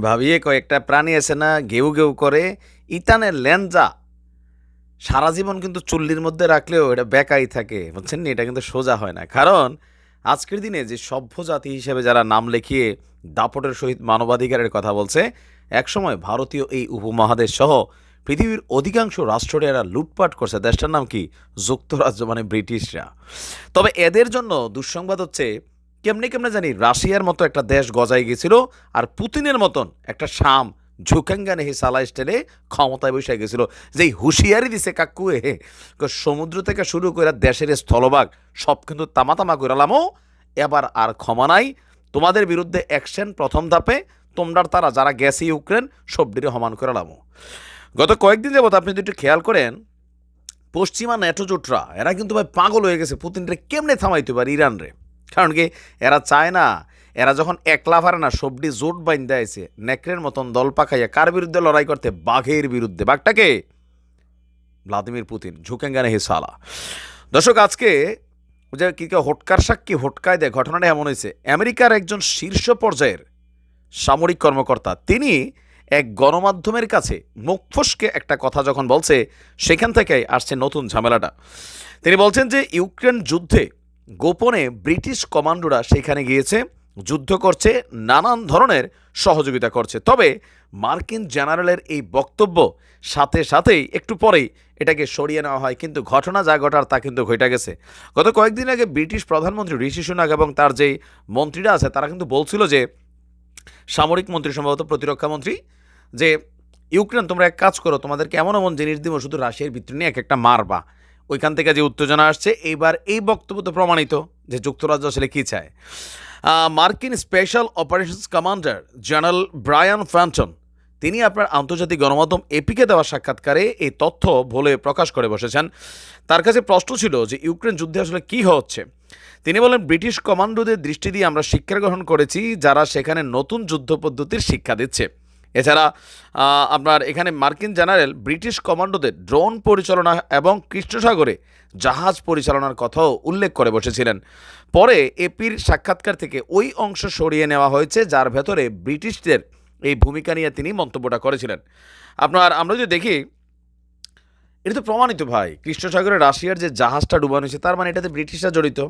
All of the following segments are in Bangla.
ভাবিয়ে কয়েকটা প্রাণী আছে না, ঘেউ ঘেউ করে। ইতানের ল্যাঞ্জা সারা জীবন কিন্তু চুল্লির মধ্যে রাখলেও এটা বেকাই থাকে, বুঝছেন না? এটা কিন্তু সোজা হয় না। কারণ আজকের দিনে যে সভ্য জাতি হিসেবে যারা নাম লেখিয়ে দাপটের সহিত মানবাধিকারের কথা বলছে, একসময় ভারতীয় এই উপমহাদেশ সহ পৃথিবীর অধিকাংশ রাষ্ট্রটি এরা লুটপাট করছে। দেশটার নাম কি? যুক্তরাজ্য মানে ব্রিটিশরা। তবে এদের জন্য দুঃসংবাদ হচ্ছে কেমনে কেমনে জানি রাশিয়ার মতো একটা দেশ গজাই গেছিল আর পুতিনের মতন একটা শাম ঝুঁকাঙ্গা নেহি সালা স্টেলে ক্ষমতায় বসে গেছিল। যেই হুঁশিয়ারি দিছে কাকুয়ে সমুদ্র থেকে শুরু করে দেশের স্থলভাগ সব কিন্তু তামা তামা করালামও এবার আর ক্ষমা নাই। তোমাদের বিরুদ্ধে অ্যাকশন প্রথম ধাপে, তোমরা তারা যারা গেছে ইউক্রেন সবডিরে সমান করালামও গত কয়েকদিন যাবত আপনি যদি একটু খেয়াল করেন, পশ্চিমা ন্যাটো জোটরা এরা কিন্তু ভাই পাগল হয়ে গেছে। পুতিনরে কেমনে থামাইতে পারে ইরান রে কারণ কি, এরা চায় না, এরা যখন একলা পারে না, সবডি জোট বাইন দেয়ছে নেকড়ের মতন দল পাকাইয়া কার বিরুদ্ধে লড়াই করতে, বাঘের বিরুদ্ধে। বাঘটাকে ভ্লাদিমির পুতিন ঝুঁকেঙ্গা নেহি সালা। দর্শক, আজকে যে কি কে হোটকার সাক্ষী, হোটকায় দেয়, ঘটনাটা এমন হয়েছে আমেরিকার একজন শীর্ষ পর্যায়ের সামরিক কর্মকর্তা, তিনি এক গণমাধ্যমের কাছে মুখ ফসকে একটা কথা যখন বলছে, সেখান থেকেই আসছে নতুন ঝামেলাটা। তিনি বলছেন যে, ইউক্রেন যুদ্ধে গোপনে ব্রিটিশ কমান্ডোরা সেখানে গিয়েছে, যুদ্ধ করছে, নানান ধরনের সহযোগিতা করছে। তবে মার্কিন জেনারেলের এই বক্তব্য সাথে সাথেই একটু পরেই এটাকে সরিয়ে নেওয়া হয়। কিন্তু ঘটনা যা ঘটার তা কিন্তু ঘটে গেছে। গত কয়েকদিন আগে ব্রিটিশ প্রধানমন্ত্রী ঋষি সুনাক এবং তার যেই মন্ত্রীরা আছে, তারা কিন্তু বলছিল যে, সামরিক মন্ত্রী সম্ভবত প্রতিরক্ষা মন্ত্রী, যে, ইউক্রেন, তোমরা এক কাজ করো, তোমাদেরকে এমন এমন জিনিস দিব, শুধু রাশিয়ার ভিতরে নিয়ে এক একটা মারবা। ওইখান থেকে যে উত্তেজনা আসছে এইবার এই বক্তব্য তো প্রমাণিত যে যুক্তরাজ্য আসলে কী চায়। মার্কিন special operations commander general Bryan Fenton, তিনি আপনার আন্তর্জাতিক গণমাধ্যম এপিকে দেওয়া সাক্ষাৎকারে এই তথ্য বলে প্রকাশ করে বসেছেন। তার কাছে প্রশ্ন ছিল যে ইউক্রেন যুদ্ধে আসলে কী হচ্ছে? তিনি বলেন, ব্রিটিশ কমান্ডোদের দৃষ্টি দিয়ে আমরা শিক্ষা গ্রহণ করেছি যারা সেখানে নতুন যুদ্ধ পদ্ধতির শিক্ষা দিচ্ছে। এছাড়া আপনার এখানে মার্কিন জেনারেল ব্রিটিশ কমান্ডোদের ড্রোন পরিচালনা এবং কৃষ্ণসাগরে জাহাজ পরিচালনার কথাও উল্লেখ করে বসেছিলেন। পরে এপির সাক্ষাৎকার থেকে ওই অংশ সরিয়ে নেওয়া হয়েছে, যার ভেতরে ব্রিটিশদের এই ভূমিকা নিয়ে তিনি মন্তব্যটা করেছিলেন। আপনার, আমরা যদি দেখি, এটা তো প্রমাণিত ভাই, কৃষ্ণসাগরে রাশিয়ার যে জাহাজটা ডুবানো হয়েছে, তার মানে এটাতে ব্রিটিশরা জড়িত।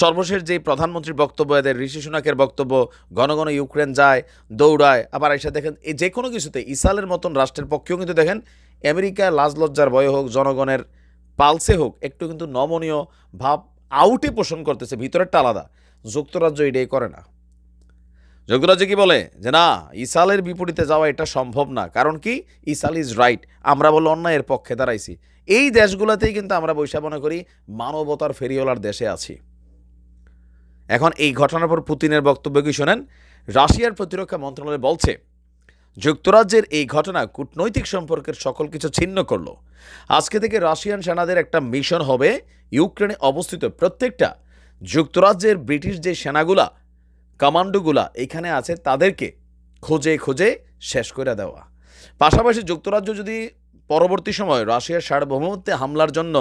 সর্বশেষ যে প্রধানমন্ত্রীর বক্তব্য, এদের ঋষি সুনাকের বক্তব্য, ঘন ঘন ইউক্রেন যায়, দৌড়ায়, আবার এসে দেখেন, এই যে কোনো কিছুতে, ইসরায়েলের মতন রাষ্ট্রের পক্ষেও কিন্তু দেখেন আমেরিকা লাজলজ্জার ভয়ে হোক, জনগণের পালসে হোক, একটু কিন্তু নমনীয় ভাব আউটে পোষণ করতেছে, ভিতরেরটা আলাদা। যুক্তরাজ্য এটাই করে না। যুক্তরাজ্য কি বলে? যে না ইসালের বিপরীতে যাওয়া এটা সম্ভব না। কারণ কি? ইসাল ইজ রাইট আমরা বলে অন্যায়ের পক্ষে দাঁড়াইছি। এই দেশগুলোতেই কিন্তু আমরা বৈশা মনে করি, মানবতার ফেরিওয়ালার দেশে আছি। এখন এই ঘটনার পর পুতিনের বক্তব্য কি শোনেন? রাশিয়ার প্রতিরক্ষা মন্ত্রণালয় বলছে, যুক্তরাজ্যের এই ঘটনা কূটনৈতিক সম্পর্কের সকল কিছু ছিন্ন করল। আজকে থেকে রাশিয়ান সেনাদের একটা মিশন হবে। ইউক্রেনে অবস্থিত প্রত্যেকটা যুক্তরাজ্যের ব্রিটিশ যে সেনাগুলা, কমান্ডোগুলা এখানে আছে, তাদেরকে খোঁজে খোঁজে শেষ করে দেওয়া। পাশাপাশি যুক্তরাজ্য যদি পরবর্তী সময় রাশিয়ার সার্বভৌমত্বে হামলার জন্য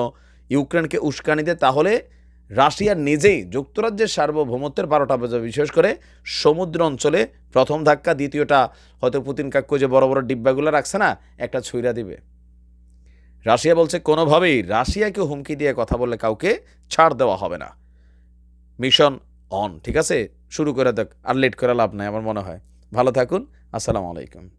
ইউক্রেনকে উস্কানি দেয়, তাহলে রাশিয়া নিজেই যুক্তরাজ্যের সার্বভৌমত্বের বারোটা বাজাবে বিশেষ করে সমুদ্র অঞ্চলে প্রথম ধাক্কা, দ্বিতীয়টা হয়তো পুতিন কাক্য যে বড় বড় ডিব্বাগুলো রাখছে না, একটা ছুঁড়া দিবে। রাশিয়া বলছে, কোনোভাবেই রাশিয়াকে হুমকি দিয়ে কথা বললে কাউকে ছাড় দেওয়া হবে না। মিশন অন, ঠিক আছে? শুরু করে দেখ, আর লেট করে লাভ নাই, আমার মনে হয়। ভালো থাকুন, আসসালামু আলাইকুম।